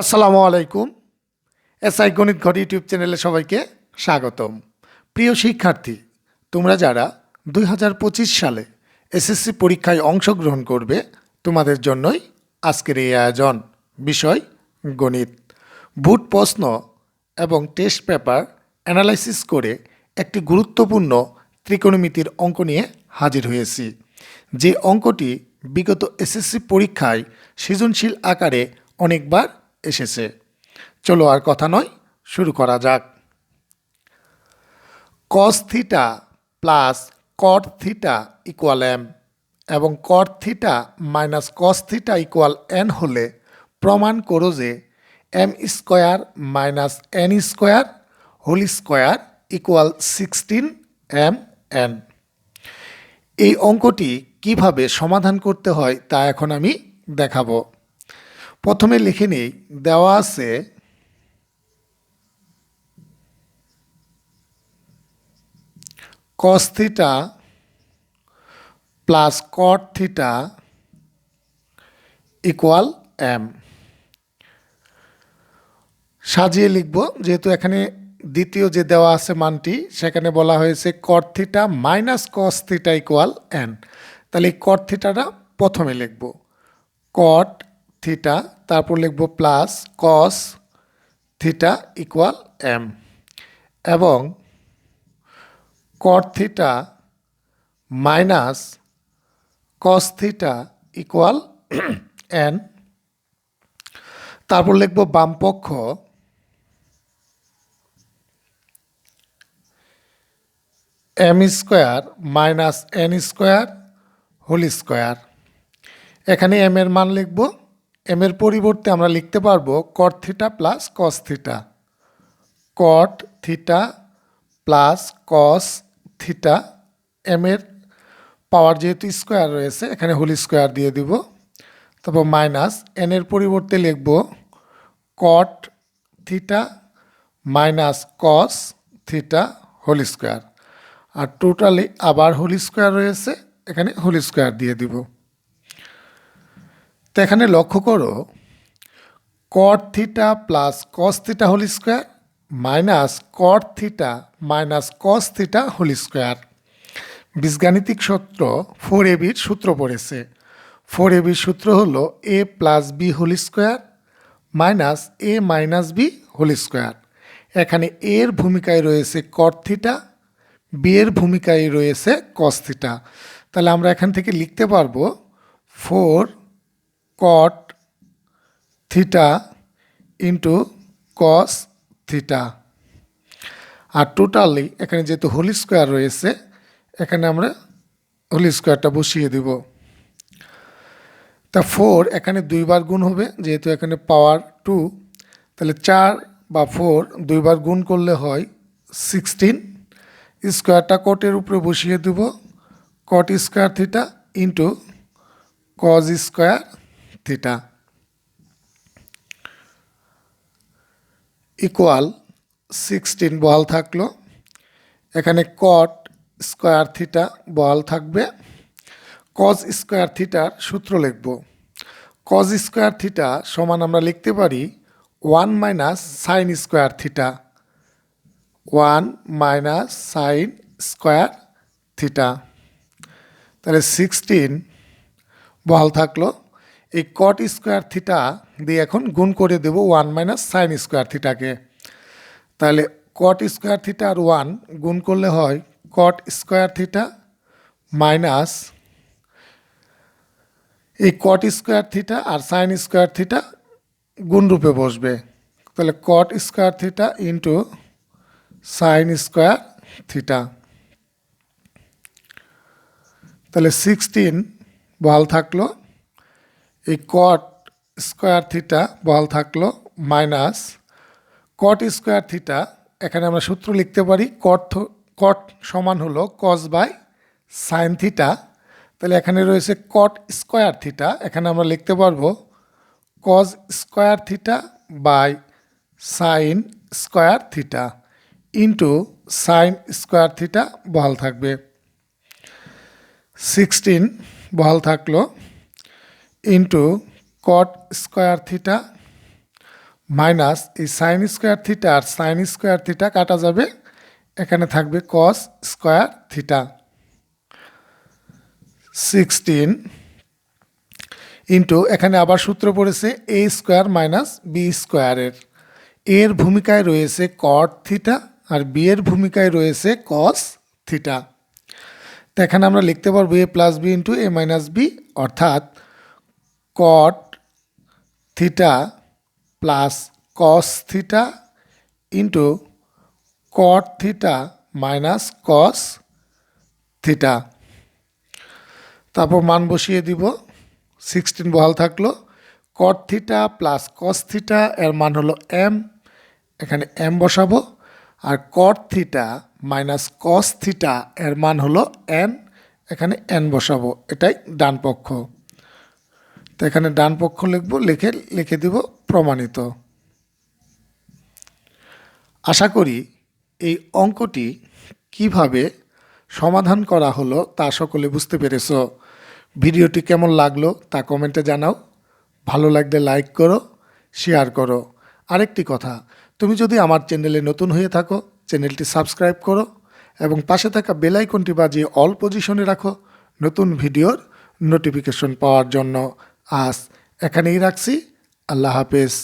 আসসালামু আলাইকুম। এসআই গণিত ঘর ইউটিউব চ্যানেলে সবাইকে স্বাগতম। প্রিয় শিক্ষার্থী, তোমরা যারা দুই হাজার পঁচিশ সালে এসএসসি পরীক্ষায় অংশগ্রহণ করবে, তোমাদের জন্যই আজকের এই আয়োজন। বিষয়, গণিত। বুট প্রশ্ন এবং টেস্ট পেপার অ্যানালাইসিস করে একটি গুরুত্বপূর্ণ ত্রিকোণমিতির অঙ্ক নিয়ে হাজির হয়েছি। যে অঙ্কটি বিগত এসএসসি পরীক্ষায় সৃজনশীল আকারে অনেকবার এসেছে। চলো আর কথা নয়, শুরু করা যাক। Cos theta plus cot theta equal M এবং cot theta minus cos theta equal N হলে প্রমাণ করো যে M square minus N square whole square equal sixteen M N এই অঙ্কটি কীভাবে সমাধান করতে হয় তা এখন আমি দেখাবো। প্রথমে লিখে নিই, দেওয়া আছে cos theta plus cot theta equal M সাজিয়ে লিখব, যেহেতু এখানে দ্বিতীয় যে দেওয়া আছে মানটি, সেখানে বলা হয়েছে cot theta minus cos theta equal N তাহলে এই কট থিটাটা প্রথমে লিখব। কট থিটা তারপর লিখব plus cos theta equal M এবং cot theta minus cos theta equal N তারপর লিখব বামপক্ষ M square minus N square whole square এখানে এম এর মান লিখব এম এর পরিবর্তে আমরা লিখতে পারব cot theta plus cos theta cot theta plus cos theta M এর পাওয়ার যেহেতু স্কোয়ার রয়েছে, এখানে হোল স্কোয়ার দিয়ে দিব। তারপর মাইনাস এন এর পরিবর্তে লিখব cot theta minus cos theta whole square আর টোটালি আবার হোল স্কোয়ার রয়েছে, এখানে হোল স্কোয়ার দিয়ে দিব। তো এখানে লক্ষ্য করো cot theta plus cos theta whole square minus cot theta minus cos theta whole square বীজগাণিতিক সূত্র ফোর এবির সূত্র পড়েছে। ফোর এবির সূত্র হলো A plus B whole square minus A minus B whole square এখানে এর ভূমিকায় রয়েছে কট থিটা বি এর ভূমিকায় রয়েছে কস থিটা তাহলে আমরা এখান থেকে লিখতে পারব four cot theta into cos theta আর টোটালি এখানে যেহেতু হোল স্কোয়ার রয়েছে, এখানে আমরা হোল স্কোয়ারটা বসিয়ে দিব। তা ফোর এখানে দুইবার গুণ হবে, যেহেতু এখানে পাওয়ার টু তাহলে চার বা ফোর দুইবার গুণ করলে হয় সিক্সটিন স্কোয়ারটা কটের উপরে বসিয়ে দেব cot square theta into cos square theta equal sixteen বহাল থাকল। এখানে কট স্কোয়ার থিটা বহাল থাকবে। কজ স্কোয়ার থিটার সূত্র লিখব। কজ স্কোয়ার থিটা সমান আমরা লিখতে পারি one minus sine square theta one minus sine square theta তাহলে সিক্সটিন বহাল থাকল। এই কট স্কোয়ার থিটা দিয়ে এখন গুণ করে দেব ওয়ান মাইনাস সাইন স্কোয়ার থিটাকে তাহলে কট স্কোয়ার থিটা আর ওয়ান গুণ করলে হয় কট স্কোয়ার থিটা মাইনাস এই কট স্কোয়ার থিটা আর সাইন স্কোয়ার থিটা গুণ রূপে বসবে। তাহলে cot square theta into sine square theta তাহলে সিক্সটিন বহাল থাকল এই কট স্কোয়ার থিটা বহাল থাকল মাইনাস কট স্কোয়ার থিটা এখানে আমরা সূত্র লিখতে পারি কট কট সমান হলো কস বাই সাইন থিটা তাহলে এখানে রয়েছে কট স্কোয়ার থিটা এখানে আমরা লিখতে পারব cos square theta by sine square theta into sine square theta বহাল থাকবে। সিক্সটিন বহাল থাকল। Into cot square theta minus এই সাইন স্কোয়ার থিটা আর সাইন স্কোয়ার থিটা কাটা যাবে। এখানে থাকবে cos square theta sixteen into এখানে আবার সূত্র পড়েছে এ স্কোয়ার মাইনাস বি স্কোয়ারের এর। ভূমিকায় রয়েছে কট থিটা আর বি এর ভূমিকায় রয়েছে কস থিটা তো এখানে আমরা লিখতে পারব A plus B into A minus B অর্থাৎ cot theta plus cos theta into cot theta minus cos theta তারপর মান বসিয়ে দিব। সিক্সটিন বহাল থাকল। Cot theta plus cos theta এর মান হলো এম এখানে এম বসাবো। আর cot theta minus cos theta এর মান হলো এন এখানে এন বসাবো। এটাই ডান পক্ষ। তো এখানে ডান পক্ষ লিখব, লিখে লিখে দিব প্রমাণিত। আশা করি এই অঙ্কটি কীভাবে সমাধান করা হলো তা সকলে বুঝতে পেরেছ। ভিডিওটি কেমন লাগল তা কমেন্টে জানাও। ভালো লাগলে লাইক করো, শেয়ার করো। আরেকটি কথা, তুমি যদি আমার চ্যানেলে নতুন হয়ে থাকো, চ্যানেলটি সাবস্ক্রাইব করো এবং পাশে থাকা বেল আইকনটি বাজিয়ে অল পজিশনে রাখো নতুন ভিডিওর নোটিফিকেশন পাওয়ার জন্য। আজ এখানেই রাখছি। আল্লাহ হাফেজ।